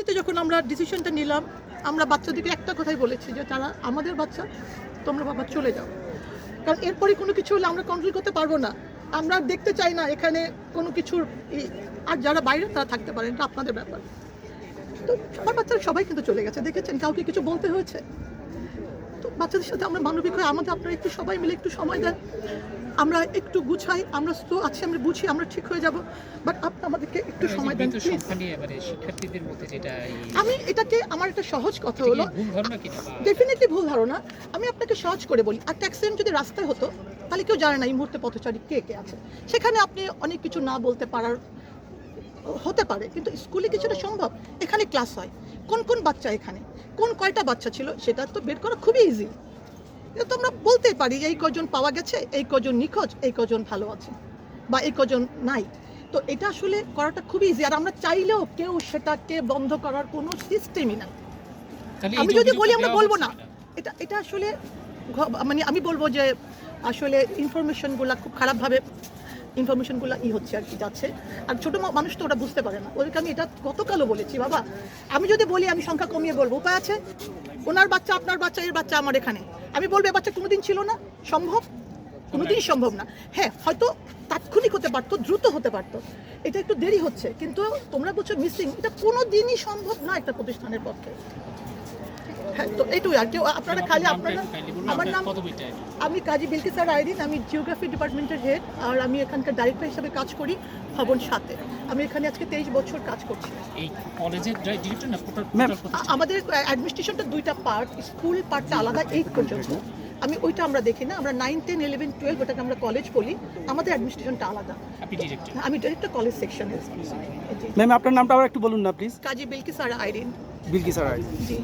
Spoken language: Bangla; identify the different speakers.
Speaker 1: এতে যখন আমরা ডিসিশনটা নিলাম, আমরা বাচ্চাদেরকে একটা কথাই বলেছি যে, তারা আমাদের বাচ্চা, তোমরা বাবা চলে যাও। কারণ এরপরে কোনো কিছু হলে আমরা কন্ট্রোল করতে পারব না। আমরা দেখতে চাই না এখানে কোনো কিছুর আর যারা বাইরে তারা থাকতে পারেন, এটা আপনাদের ব্যাপার। তো সবার বাচ্চারা সবাই কিন্তু চলে গেছে। দেখেছেন কাউকে কিছু বলতে হয়েছে? তো বাচ্চাদের সাথে আমরা মানবিক হয়ে আমাদের আপনারা একটু সবাই মিলে একটু সময় দেন। আমরা একটু গুছাই আমরা তো আছি আমরা বুঝি আমরা ঠিক হয়ে যাব। বাট আপনি আমাদেরকে একটু সময় দেন
Speaker 2: মানে শিক্ষার্থীদের মধ্যে যেটা
Speaker 1: আমি এটাকে আমার একটা সহজ কথা হলো ডেফিনেটলি ভুল ধারণা। আমি আপনাকে সহজ করে বলি একটা অ্যাক্সিডেন্ট যদি রাস্তায় হতো তাহলে কেউ জানে না এই মুহূর্তে পথচারী কে কে আছে। সেখানে আপনি অনেক কিছু না বলতে পারার হতে পারে কিন্তু স্কুলে কিছুটা সম্ভব। এখানে ক্লাস হয়। কোন কোন বাচ্চা এখানে? কোন কয়টা বাচ্চা ছিল সেটা তো বের করা খুবই ইজি তোমরা তো আমরা বলতেই পারি যে এই কজন পাওয়া গেছে এই কজন নিখোঁজ এই কজন ভালো আছে বা এই কজন নাই। তো এটা আসলে করাটা খুবই ইজি আর আমরা চাইলেও কেউ সেটাকে বন্ধ করার কোনো সিস্টেমই
Speaker 2: না
Speaker 1: আমি যদি বলি আমরা বলব না। এটা এটা আসলে মানে আমি বলব যে আসলে ইনফরমেশনগুলো খুব খারাপভাবে ইনফরমেশনগুলো ই হচ্ছে আর কি, যাচ্ছে। আর ছোটো মানুষ তো ওরা বুঝতে পারে না। ওদেরকে আমি এটা গতকালও বলেছি, বাবা। আমি যদি বলি, আমি সংখ্যা কমিয়ে বলব। উপায় আছে? ওনার বাচ্চা, আপনার বাচ্চা, এর বাচ্চা আমার এখানে। আমি বলব, এ বাচ্চা কোনোদিন ছিল না? সম্ভব? কোনোদিনই সম্ভব না। হ্যাঁ হয়তো তাৎক্ষণিক হতে পারতো, দ্রুত হতে পারতো। এটা একটু দেরি হচ্ছে, কিন্তু তোমরা বলছো মিসিং এটা কোনো দিনই সম্ভব না একটা প্রতিষ্ঠানের পক্ষে। হ্যাঁ তো এইটুই আর কেউ আপনারা খালি আপনারা আমার নাম আমি কাজী বিলকিসার আইরিন আমি জিওগ্রাফি ডিপার্টমেন্টের হেড আর আমি এখানকার ডাইরেক্টর হিসেবে কাজ করি ভবন সাথে আমি এখানে আজকে তেইশ বছর কাজ করছি।
Speaker 2: এই কলেজের ডিরেক্টর
Speaker 1: আমাদের অ্যাডমিনিস্ট্রেশনটা দুইটা পার্ট স্কুল পার্টটা আলাদা এইট পর্যন্ত আমি ওইটা আমরা দেখি না আমরা নাইন টেন ইলেভেন টুয়েলভ ওটাকে আমরা কলেজ বলি আমাদের অ্যাডমিনিস্ট্রেশনটা আলাদা।
Speaker 2: ডিরেক্টর
Speaker 1: আমি ডাইরেক্টর কলেজ সেকশনে
Speaker 3: ম্যাম আপনার নামটা আবার একটু বলুন না প্লিজ
Speaker 1: কাজী বিলকিসার আইরিন।
Speaker 3: বিলকি স্যার
Speaker 1: জি।